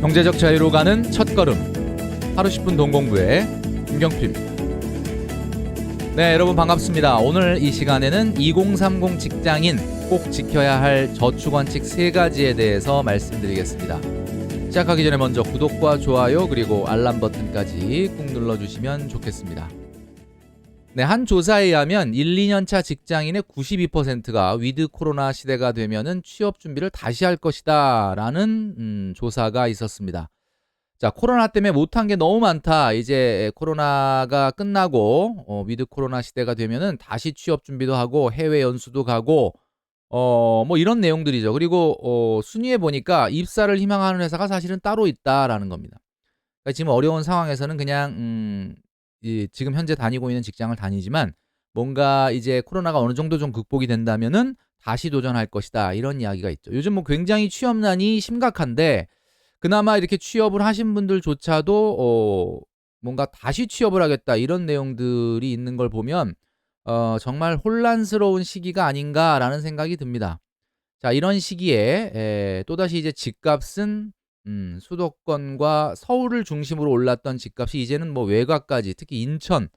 경제적 자유로 가는 첫걸음 하루 10분 동공부의 김경필입니다. 네 여러분 반갑습니다. 오늘 이 시간에는 2030 직장인 꼭 지켜야 할 저축 원칙 세 가지에 대해서 말씀드리겠습니다. 시작하기 전에 먼저 구독과 좋아요 그리고 알람 버튼까지 꾹 눌러 주시면 좋겠습니다. 네, 한 조사에 의하면 1, 2년 차 직장인의 92%가 위드 코로나 시대가 되면은 취업 준비를 다시 할 것이다 라는 음, 조사가 있었습니다. 자, 코로나 때문에 못한 게 너무 많다. 이제 코로나가 끝나고 어, 위드 코로나 시대가 되면은 다시 취업 준비도 하고 해외 연수도 가고 어, 뭐 이런 내용들이죠. 그리고 어, 순위에 보니까 입사를 희망하는 회사가 사실은 따로 있다라는 겁니다. 그러니까 지금 어려운 상황에서는 그냥 음, 이 지금 현재 다니고 있는 직장을 다니지만 뭔가 이제 코로나가 어느 정도 좀 극복이 된다면은 다시 도전할 것이다. 이런 이야기가 있죠. 요즘 뭐 굉장히 취업난이 심각한데 그나마 이렇게 취업을 하신 분들조차도 어 뭔가 다시 취업을 하겠다 이런 내용들이 있는 걸 보면 어 정말 혼란스러운 시기가 아닌가라는 생각이 듭니다. 자, 이런 시기에 에, 또다시 이제 집값은 음, 수도권과 서울을 중심으로 올랐던 집값이 이제는 뭐 외곽까지 특히 인천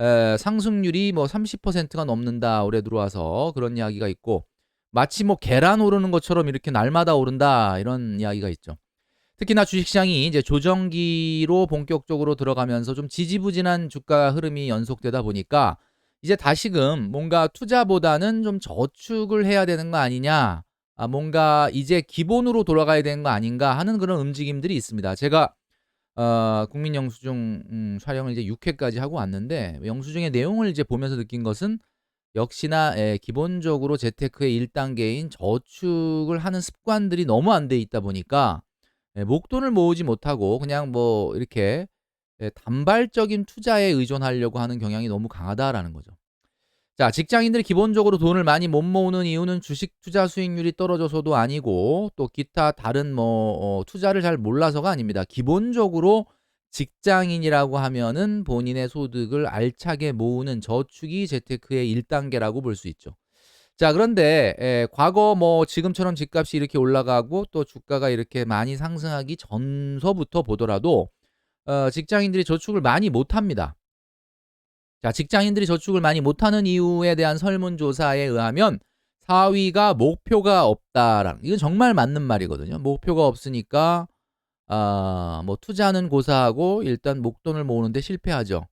에, 상승률이 뭐 30%가 넘는다 올해 들어와서 그런 이야기가 있고 마치 뭐 계란 오르는 것처럼 이렇게 날마다 오른다 이런 이야기가 있죠. 특히나 주식시장이 이제 조정기로 본격적으로 들어가면서 좀 지지부진한 주가 흐름이 연속되다 보니까 이제 다시금 뭔가 투자보다는 좀 저축을 해야 되는 거 아니냐 아, 뭔가 이제 기본으로 돌아가야 되는 거 아닌가 하는 그런 움직임들이 있습니다. 제가 어, 국민 영수증 음, 촬영을 이제 6회까지 하고 왔는데 영수증의 내용을 이제 보면서 느낀 것은 역시나 예, 기본적으로 재테크의 1단계인 저축을 하는 습관들이 너무 안 돼 있다 보니까 예, 목돈을 모으지 못하고 그냥 뭐 이렇게 예, 단발적인 투자에 의존하려고 하는 경향이 너무 강하다라는 거죠. 자, 직장인들이 기본적으로 돈을 많이 못 모으는 이유는 주식 투자 수익률이 떨어져서도 아니고 또 기타 다른 뭐 어, 투자를 잘 몰라서가 아닙니다. 기본적으로 직장인이라고 하면은 본인의 소득을 알차게 모으는 저축이 재테크의 1단계라고 볼 수 있죠. 자, 그런데 에, 과거 뭐 지금처럼 집값이 이렇게 올라가고 또 주가가 이렇게 많이 상승하기 전서부터 보더라도 어, 직장인들이 저축을 많이 못 합니다. 자, 직장인들이 저축을 많이 못하는 이유에 대한 설문조사에 의하면 4위가 목표가 없다랑 이건 정말 맞는 말이거든요. 목표가 없으니까 아, 뭐 투자는 고사하고 일단 목돈을 모으는데 실패하죠.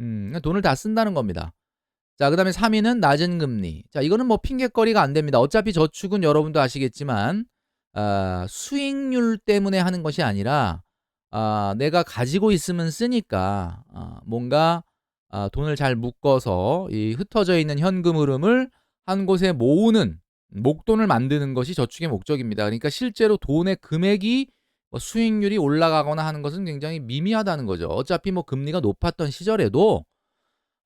음, 돈을 다 쓴다는 겁니다. 자, 그다음에 3위는 낮은 금리. 자, 이거는 뭐 핑계거리가 안 됩니다. 어차피 저축은 여러분도 아시겠지만 아, 수익률 때문에 하는 것이 아니라 아, 내가 가지고 있으면 쓰니까 아, 뭔가 아, 돈을 잘 묶어서 이 흩어져 있는 현금 흐름을 한 곳에 모으는 목돈을 만드는 것이 저축의 목적입니다. 그러니까 실제로 돈의 금액이 뭐 수익률이 올라가거나 하는 것은 굉장히 미미하다는 거죠. 어차피 뭐 금리가 높았던 시절에도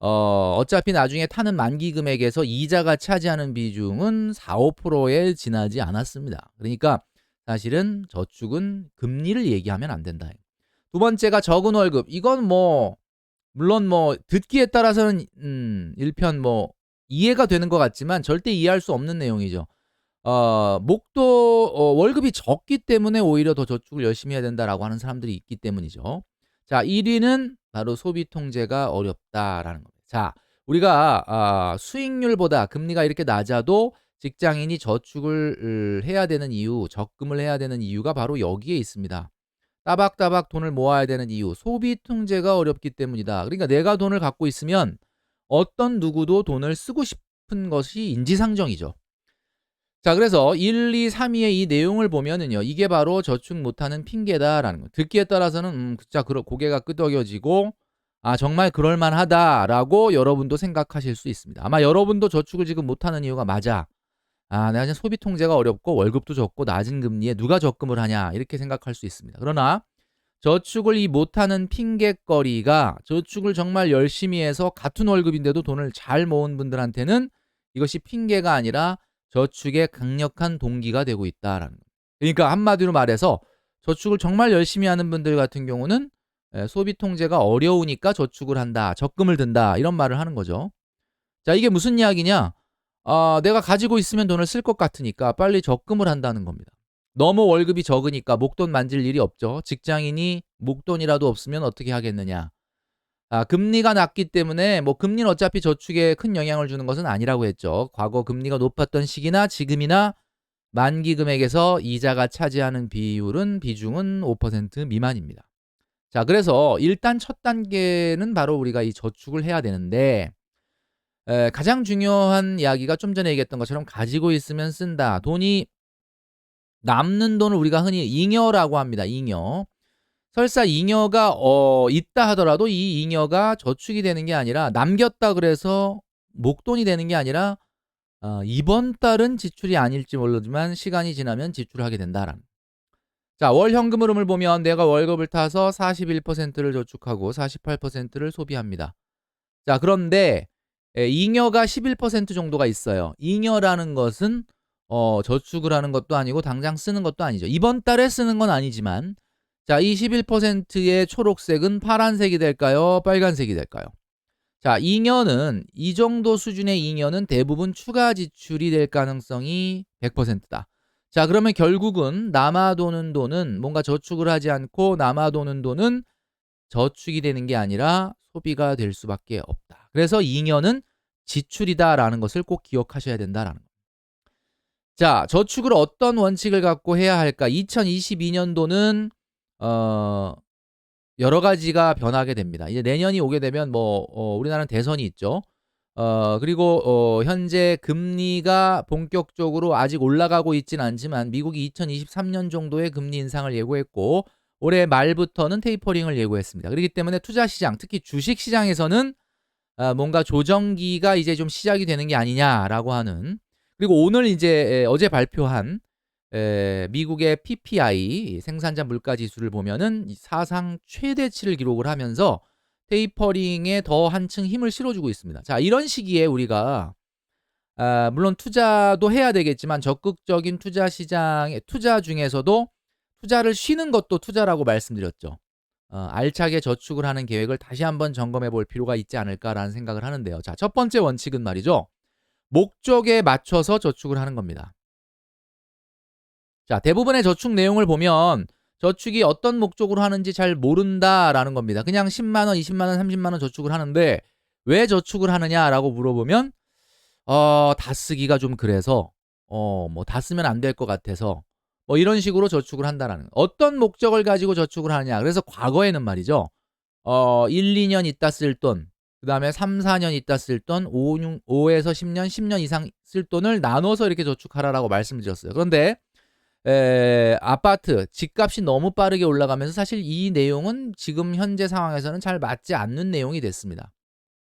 어, 어차피 나중에 타는 만기 금액에서 이자가 차지하는 비중은 4, 5%에 지나지 않았습니다. 그러니까 사실은 저축은 금리를 얘기하면 안 된다. 두 번째가 적은 월급. 이건 뭐 물론 뭐 듣기에 따라서는 음, 일편 뭐 이해가 되는 것 같지만 절대 이해할 수 없는 내용이죠. 어, 목도 어, 월급이 적기 때문에 오히려 더 저축을 열심히 해야 된다라고 하는 사람들이 있기 때문이죠. 자, 1위는 바로 소비 통제가 어렵다라는 겁니다. 자, 우리가 아, 수익률보다 금리가 이렇게 낮아도 직장인이 저축을 해야 되는 이유, 적금을 해야 되는 이유가 바로 여기에 있습니다. 따박따박 돈을 모아야 되는 이유, 소비 통제가 어렵기 때문이다. 그러니까 내가 돈을 갖고 있으면 어떤 누구도 돈을 쓰고 싶은 것이 인지상정이죠. 자, 그래서 1, 2, 3위의 이 내용을 보면은요, 이게 바로 저축 못하는 핑계다라는 거. 듣기에 따라서는 음, 진짜 고개가 끄덕여지고 아 정말 그럴만하다라고 여러분도 생각하실 수 있습니다. 아마 여러분도 저축을 지금 못하는 이유가 맞아. 아, 내가 지금 소비 통제가 어렵고 월급도 적고 낮은 금리에 누가 적금을 하냐 이렇게 생각할 수 있습니다. 그러나 저축을 이 못하는 핑계거리가 저축을 정말 열심히 해서 같은 월급인데도 돈을 잘 모은 분들한테는 이것이 핑계가 아니라 저축의 강력한 동기가 되고 있다라는 거예요. 그러니까 한마디로 말해서 저축을 정말 열심히 하는 분들 같은 경우는 소비 통제가 어려우니까 저축을 한다, 적금을 든다 이런 말을 하는 거죠. 자, 이게 무슨 이야기냐? 아, 내가 가지고 있으면 돈을 쓸 것 같으니까 빨리 적금을 한다는 겁니다. 너무 월급이 적으니까 목돈 만질 일이 없죠. 직장인이 목돈이라도 없으면 어떻게 하겠느냐. 아, 금리가 낮기 때문에 뭐 금리는 어차피 저축에 큰 영향을 주는 것은 아니라고 했죠. 과거 금리가 높았던 시기나 지금이나 만기 금액에서 이자가 차지하는 비율은 비중은 5% 미만입니다. 자, 그래서 일단 첫 단계는 바로 우리가 이 저축을 해야 되는데 에, 가장 중요한 이야기가 좀 전에 얘기했던 것처럼 가지고 있으면 쓴다. 돈이 남는 돈을 우리가 흔히 잉여라고 합니다. 잉여. 설사 잉여가 어, 있다 하더라도 이 잉여가 저축이 되는 게 아니라 남겼다 그래서 목돈이 되는 게 아니라 어, 이번 달은 지출이 아닐지 모르지만 시간이 지나면 지출을 하게 된다라는. 자, 월 현금 흐름을 보면 내가 월급을 타서 41%를 저축하고 48%를 소비합니다. 자, 그런데 에, 잉여가 11% 정도가 있어요. 잉여라는 것은 어, 저축을 하는 것도 아니고 당장 쓰는 것도 아니죠. 이번 달에 쓰는 건 아니지만 자, 이 11%의 초록색은 파란색이 될까요? 빨간색이 될까요? 자, 잉여는 이 정도 수준의 잉여는 대부분 추가 지출이 될 가능성이 100%다. 자, 그러면 결국은 남아도는 돈은 뭔가 저축을 하지 않고 남아도는 돈은 저축이 되는 게 아니라 소비가 될 수밖에 없다. 그래서 잉여는 지출이다라는 것을 꼭 기억하셔야 된다라는 거. 자, 저축을 어떤 원칙을 갖고 해야 할까? 2022년도는 어 여러 가지가 변하게 됩니다. 이제 내년이 오게 되면 뭐 어, 우리나라는 대선이 있죠. 어 그리고 어 현재 금리가 본격적으로 아직 올라가고 있진 않지만 미국이 2023년 정도의 금리 인상을 예고했고 올해 말부터는 테이퍼링을 예고했습니다. 그렇기 때문에 투자 시장, 특히 주식 시장에서는 아, 뭔가 조정기가 이제 좀 시작이 되는 게 아니냐라고 하는 그리고 오늘 이제 에, 어제 발표한 에, 미국의 PPI 생산자 물가 지수를 보면은 사상 최대치를 기록을 하면서 테이퍼링에 더 한층 힘을 실어주고 있습니다. 자, 이런 시기에 우리가 아, 물론 투자도 해야 되겠지만 적극적인 투자 시장에 투자 중에서도 투자를 쉬는 것도 투자라고 말씀드렸죠. 어, 알차게 저축을 하는 계획을 다시 한번 점검해 볼 필요가 있지 않을까라는 생각을 하는데요. 자, 첫 번째 원칙은 말이죠. 목적에 맞춰서 저축을 하는 겁니다. 자, 대부분의 저축 내용을 보면 저축이 어떤 목적으로 하는지 잘 모른다라는 겁니다. 그냥 10만 원, 20만 원, 30만 원 저축을 하는데 왜 저축을 하느냐라고 물어보면 어, 다 쓰기가 좀 그래서 어, 뭐 다 쓰면 안 될 것 같아서 뭐 이런 식으로 저축을 한다라는 어떤 목적을 가지고 저축을 하느냐. 그래서 과거에는 말이죠. 어, 1, 2년 있다 쓸 돈, 그 다음에 3, 4년 있다 쓸 돈, 5, 6, 5에서 10년, 10년 이상 쓸 돈을 나눠서 이렇게 저축하라라고 말씀드렸어요. 그런데 에, 아파트 집값이 너무 빠르게 올라가면서 사실 이 내용은 지금 현재 상황에서는 잘 맞지 않는 내용이 됐습니다.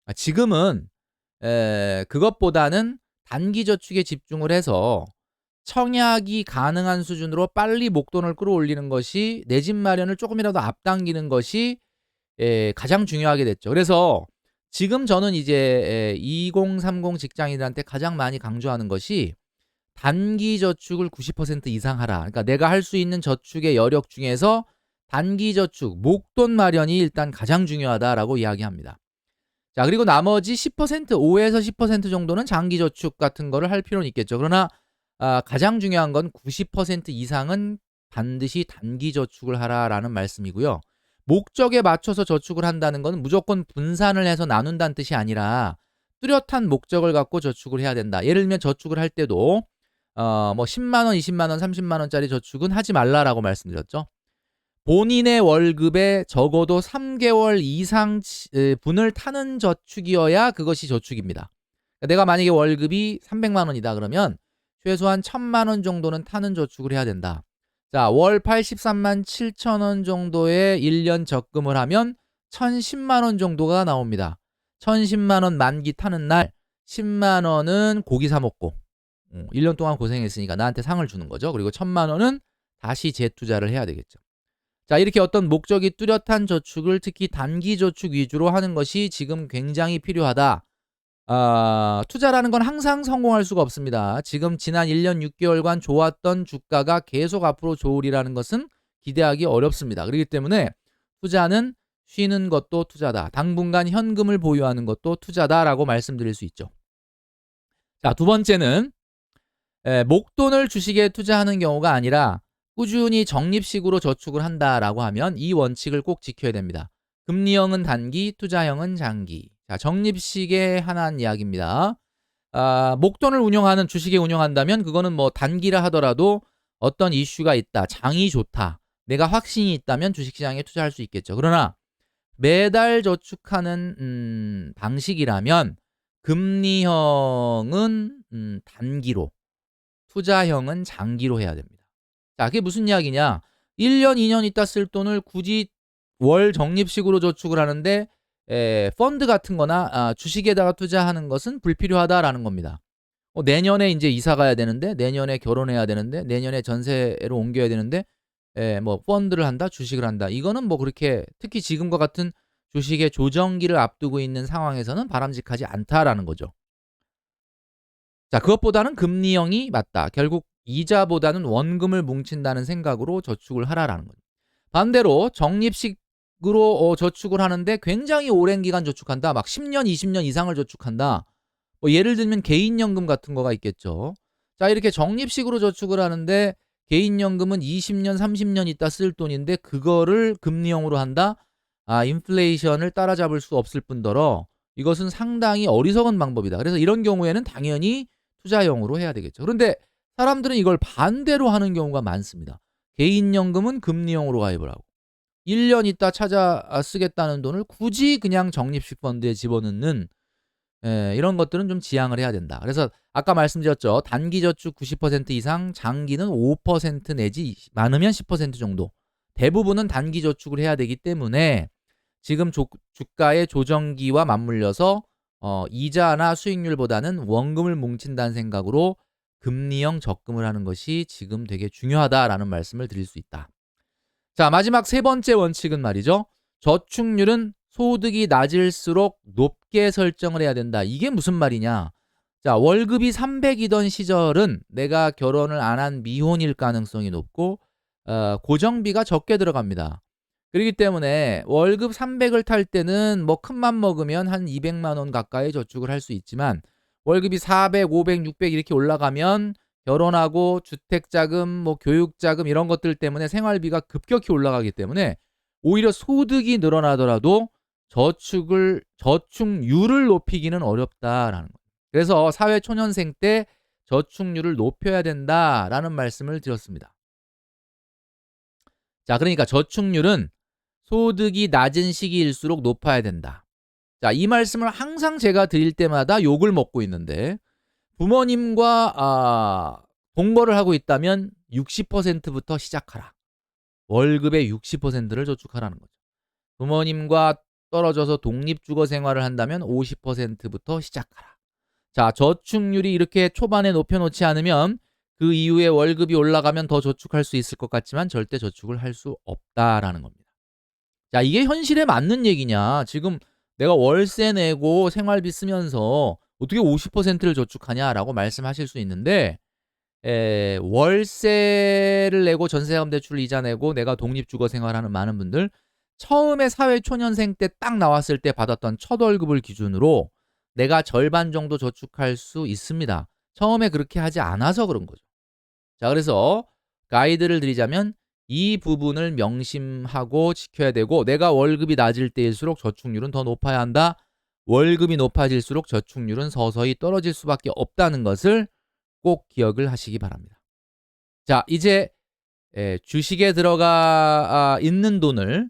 아, 지금은 에, 그것보다는 단기 저축에 집중을 해서 청약이 가능한 수준으로 빨리 목돈을 끌어올리는 것이 내 집 마련을 조금이라도 앞당기는 것이 에, 가장 중요하게 됐죠. 그래서 지금 저는 이제 2030 직장인들한테 가장 많이 강조하는 것이 단기 저축을 90% 이상 하라. 그러니까 내가 할 수 있는 저축의 여력 중에서 단기 저축, 목돈 마련이 일단 가장 중요하다라고 이야기합니다. 자, 그리고 나머지 10%, 5에서 10% 정도는 장기 저축 같은 거를 할 필요는 있겠죠. 그러나 아, 가장 중요한 건 90% 이상은 반드시 단기 저축을 하라라는 말씀이고요. 목적에 맞춰서 저축을 한다는 것은 무조건 분산을 해서 나눈다는 뜻이 아니라 뚜렷한 목적을 갖고 저축을 해야 된다. 예를 들면 저축을 할 때도 어, 뭐 10만 원, 20만 원, 30만 원짜리 저축은 하지 말라라고 말씀드렸죠. 본인의 월급에 적어도 3개월 이상 분을 타는 저축이어야 그것이 저축입니다. 그러니까 내가 만약에 월급이 300만 원이다 그러면 최소한 1000만 원 정도는 타는 저축을 해야 된다. 자, 월 83만 7천 원 정도의 1년 적금을 하면 1010만 원 정도가 나옵니다. 1010만 원 만기 타는 날 10만 원은 고기 사 먹고 1년 어, 동안 고생했으니까 나한테 상을 주는 거죠. 그리고 천만 원은 다시 재투자를 해야 되겠죠. 자, 이렇게 어떤 목적이 뚜렷한 저축을 특히 단기 저축 위주로 하는 것이 지금 굉장히 필요하다. 아, 투자라는 건 항상 성공할 수가 없습니다. 지금 지난 1년 6개월간 좋았던 주가가 계속 앞으로 좋으리라는 것은 기대하기 어렵습니다. 그렇기 때문에 투자는 쉬는 것도 투자다. 당분간 현금을 보유하는 것도 투자다라고 말씀드릴 수 있죠. 자, 두 번째는 에, 목돈을 주식에 투자하는 경우가 아니라 꾸준히 적립식으로 저축을 한다라고 하면 이 원칙을 꼭 지켜야 됩니다. 금리형은 단기, 투자형은 장기. 자, 적립식의 하나는 이야기입니다. 아, 목돈을 운영하는 주식에 운영한다면 그거는 뭐 단기라 하더라도 어떤 이슈가 있다, 장이 좋다, 내가 확신이 있다면 주식시장에 투자할 수 있겠죠. 그러나 매달 저축하는 음, 방식이라면 금리형은 음, 단기로, 투자형은 장기로 해야 됩니다. 자, 그게 무슨 이야기냐? 1년, 2년 있다 쓸 돈을 굳이 월 적립식으로 저축을 하는데 에, 펀드 같은 거나 아, 주식에다가 투자하는 것은 불필요하다라는 겁니다. 어, 내년에 이제 이사 가야 되는데 내년에 결혼해야 되는데 내년에 전세로 옮겨야 되는데 에, 뭐 펀드를 한다 주식을 한다 이거는 뭐 그렇게 특히 지금과 같은 주식의 조정기를 앞두고 있는 상황에서는 바람직하지 않다라는 거죠. 자 그것보다는 금리형이 맞다. 결국 이자보다는 원금을 뭉친다는 생각으로 저축을 하라라는 거죠. 반대로 적립식 으로 어, 저축을 하는데 굉장히 오랜 기간 저축한다. 막 10년, 20년 이상을 저축한다. 뭐 예를 들면 개인연금 같은 거가 있겠죠. 자, 이렇게 적립식으로 저축을 하는데 개인연금은 20년, 30년 있다 쓸 돈인데 그거를 금리형으로 한다. 아, 인플레이션을 따라잡을 수 없을 뿐더러 이것은 상당히 어리석은 방법이다. 그래서 이런 경우에는 당연히 투자형으로 해야 되겠죠. 그런데 사람들은 이걸 반대로 하는 경우가 많습니다. 개인연금은 금리형으로 가입을 하고 1년 있다 찾아 쓰겠다는 돈을 굳이 그냥 적립식 펀드에 집어넣는 에, 이런 것들은 좀 지양을 해야 된다. 그래서 아까 말씀드렸죠. 단기 저축 90% 이상, 장기는 5% 내지 많으면 10% 정도. 대부분은 단기 저축을 해야 되기 때문에 지금 조, 주가의 조정기와 맞물려서 어, 이자나 수익률보다는 원금을 뭉친다는 생각으로 금리형 적금을 하는 것이 지금 되게 중요하다라는 말씀을 드릴 수 있다. 자, 마지막 세 번째 원칙은 말이죠. 저축률은 소득이 낮을수록 높게 설정을 해야 된다. 이게 무슨 말이냐? 자, 월급이 300이던 시절은 내가 결혼을 안 한 미혼일 가능성이 높고 어, 고정비가 적게 들어갑니다. 그렇기 때문에 월급 300을 탈 때는 뭐 큰맘 먹으면 한 200만 원 가까이 저축을 할 수 있지만 월급이 400, 500, 600 이렇게 올라가면 결혼하고 주택자금, 뭐 교육자금 이런 것들 때문에 생활비가 급격히 올라가기 때문에 오히려 소득이 늘어나더라도 저축을 저축률을 높이기는 어렵다라는 거예요. 그래서 사회 초년생 때 저축률을 높여야 된다라는 말씀을 드렸습니다. 자, 그러니까 저축률은 소득이 낮은 시기일수록 높아야 된다. 자, 이 말씀을 항상 제가 드릴 때마다 욕을 먹고 있는데 부모님과 아, 동거를 하고 있다면 60%부터 시작하라. 월급의 60%를 저축하라는 거죠. 부모님과 떨어져서 독립주거 생활을 한다면 50%부터 시작하라. 자, 저축률이 이렇게 초반에 높여놓지 않으면 그 이후에 월급이 올라가면 더 저축할 수 있을 것 같지만 절대 저축을 할 수 없다라는 겁니다. 자, 이게 현실에 맞는 얘기냐? 지금 내가 월세 내고 생활비 쓰면서 어떻게 50%를 저축하냐라고 말씀하실 수 있는데 에, 월세를 내고 전세금 대출 이자 내고 내가 독립주거 생활하는 많은 분들 처음에 사회 초년생 때 딱 나왔을 때 받았던 첫 월급을 기준으로 내가 절반 정도 저축할 수 있습니다. 처음에 그렇게 하지 않아서 그런 거죠. 자, 그래서 가이드를 드리자면 이 부분을 명심하고 지켜야 되고 내가 월급이 낮을 때일수록 저축률은 더 높아야 한다. 월급이 높아질수록 저축률은 서서히 떨어질 수밖에 없다는 것을 꼭 기억을 하시기 바랍니다. 자, 이제 주식에 들어가 아, 있는 돈을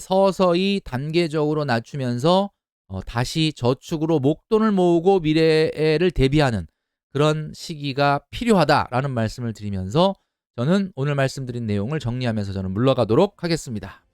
서서히 단계적으로 낮추면서 어, 다시 저축으로 목돈을 모으고 미래를 대비하는 그런 시기가 필요하다라는 말씀을 드리면서 저는 오늘 말씀드린 내용을 정리하면서 저는 물러가도록 하겠습니다.